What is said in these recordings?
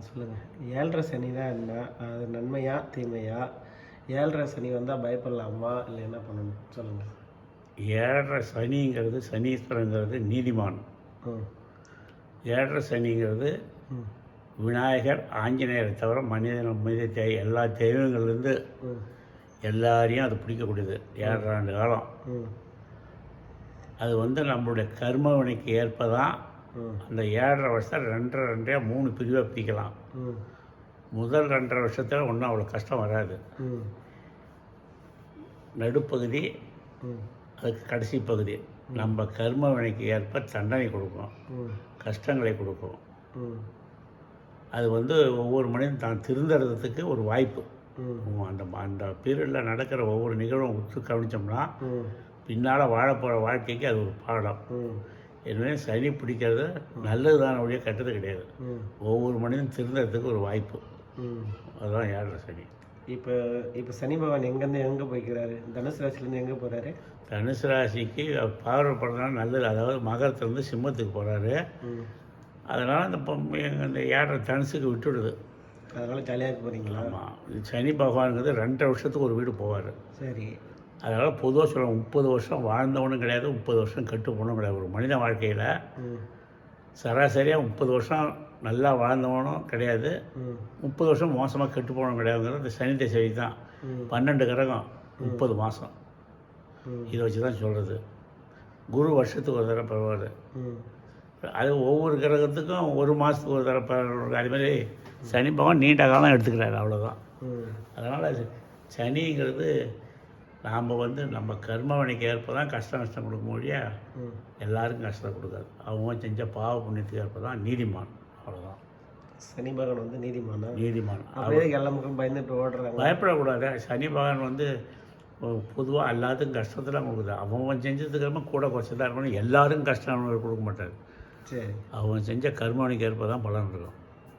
சொல்லுங்கள் ஏழரை சனி தான் என்ன? அது நன்மையா தீமையா? ஏழரை சனி வந்தால் பயப்படலாமா? இல்லை என்ன பண்ணணும்? சொல்லுங்கள் ஏழரை சனிங்கிறது சனீஸ்வரங்கிறது நீதிமான். ம். ஏழரை சனிங்கிறது விநாயகர் ஆஞ்சநேயரை தவிர மனிதன் மனித தே எல்லா தெய்வங்கள்லேருந்து எல்லாரையும் அது பிடிக்கக்கூடியது. ஏழரை ஆண்டு காலம் அது வந்து நம்மளுடைய கர்ம வினைக்கு ஏற்ப தான் அந்த ஏழரை வருஷம் ரெண்டரை ரெண்டரையா மூணு பிரிவாக பிரிக்கலாம். முதல் ரெண்டரை வருஷத்தில் ஒன்றும் அவ்வளோ கஷ்டம் வராது. நடுப்பகுதி அதுக்கு கடைசி பகுதி. நம்ம கர்ம வினைக்கு ஏற்ப தண்டனை கொடுக்கும். கஷ்டங்களை கொடுக்கும். அது வந்து ஒவ்வொரு மனிதன் தான் திருந்துறதுக்கு ஒரு வாய்ப்பு. அந்த அந்த பீரியடில் நடக்கிற ஒவ்வொரு நிகழ்வும் உற்று கவனித்தோம்னா பின்னால் வாழப்போகிற வாழ்க்கைக்கு அது ஒரு பாடம். எனவே சனி பிடிக்கிறது நல்லது தான் ஒழிய கெட்டது கிடையாது. ஒவ்வொரு மனிதன் திருந்துறதுக்கு ஒரு வாய்ப்பு. அதுதான் ஏழரை சனி இப்போ இப்போ சனி பகவான் எங்கேருந்து எங்கே போய்க்கிறாரு? தனுசு ராசிலேருந்து எங்கே போகிறாரு தனுசு ராசிக்கு பார்வைப்படுறதுனால நல்லது. அதாவது மகரத்துலேருந்து சிம்மத்துக்கு போகிறாரு அதனால் இந்த பொ- இந்த ஏழரை தனுசுக்கு விட்டுடுது. அதனால் ஜாலியாக போகிறீங்களா ஆமாம் சனி பகவானுங்கிறது ரெண்டரை வருஷத்துக்கு ஒரு வீடு போவார். சரி. அதனால் பொதுவாக சொல்லுவாங்க முப்பது வருஷம் வாழ்ந்தவனும் கிடையாது முப்பது வருஷம் கெட்டு போனவனும் கிடையாது. ஒரு மனித வாழ்க்கையில் சராசரியாக முப்பது வருஷம் நல்லா வாழ்ந்தவனும் கிடையாது முப்பது வருஷம் மோசமாக கெட்டு போனவனும் கிடையாதுங்கிறது இந்த சனி திசை தான். பன்னெண்டு கிரகம் முப்பது மாதம் இதை வச்சு தான் சொல்கிறது குரு வருஷத்துக்கு ஒரு தடவை பரவாயில்ல. அது ஒவ்வொரு கிரகத்துக்கும் ஒரு மாதத்துக்கு ஒரு தடவை பரவாயில்ல. அது மாதிரி சனி பகவான் நீண்ட காலம் எடுத்துக்கிறாரு அவ்வளோதான் அதனால் சனிங்கிறது நாம் வந்து நம்ம கர்மவனைக்கு ஏற்ப தான் கஷ்டம் நஷ்டம் கொடுக்க முடியா? எல்லாருக்கும் கஷ்டத்தை கொடுக்காது. அவங்க செஞ்ச பாவ புண்ணியத்துக்கு ஏற்ப தான் நீதிமான். அவ்வளோதான் சனி பகவான் வந்து நீதிமானா? நீதிமான். அப்படியே எல்லா மக்களும் பயந்துட்டு ஓடுறாங்க. பயப்படக்கூடாது. சனி பகவான் வந்து பொதுவாக எல்லாத்துக்கும் கஷ்டத்தெல்லாம் கொடுக்குது. அவன் செஞ்சதுக்கு கர்மம் கூட குறைச்சி தான் இருக்கணும். எல்லாருக்கும் கஷ்டம் கொடுக்க மாட்டார் சரி. அவன் செஞ்ச கர்மவனுக்கு ஏற்ப தான் பலன் இருக்கும்.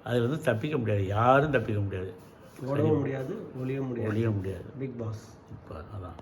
அதுலேருந்து தப்பிக்க முடியாது. யாரும் தப்பிக்க முடியாது. ஓடவும் முடியாது ஒளியவும் முடியாது. ஒழிய முடியாது. பிக் பாஸ் இப்போ அதான்.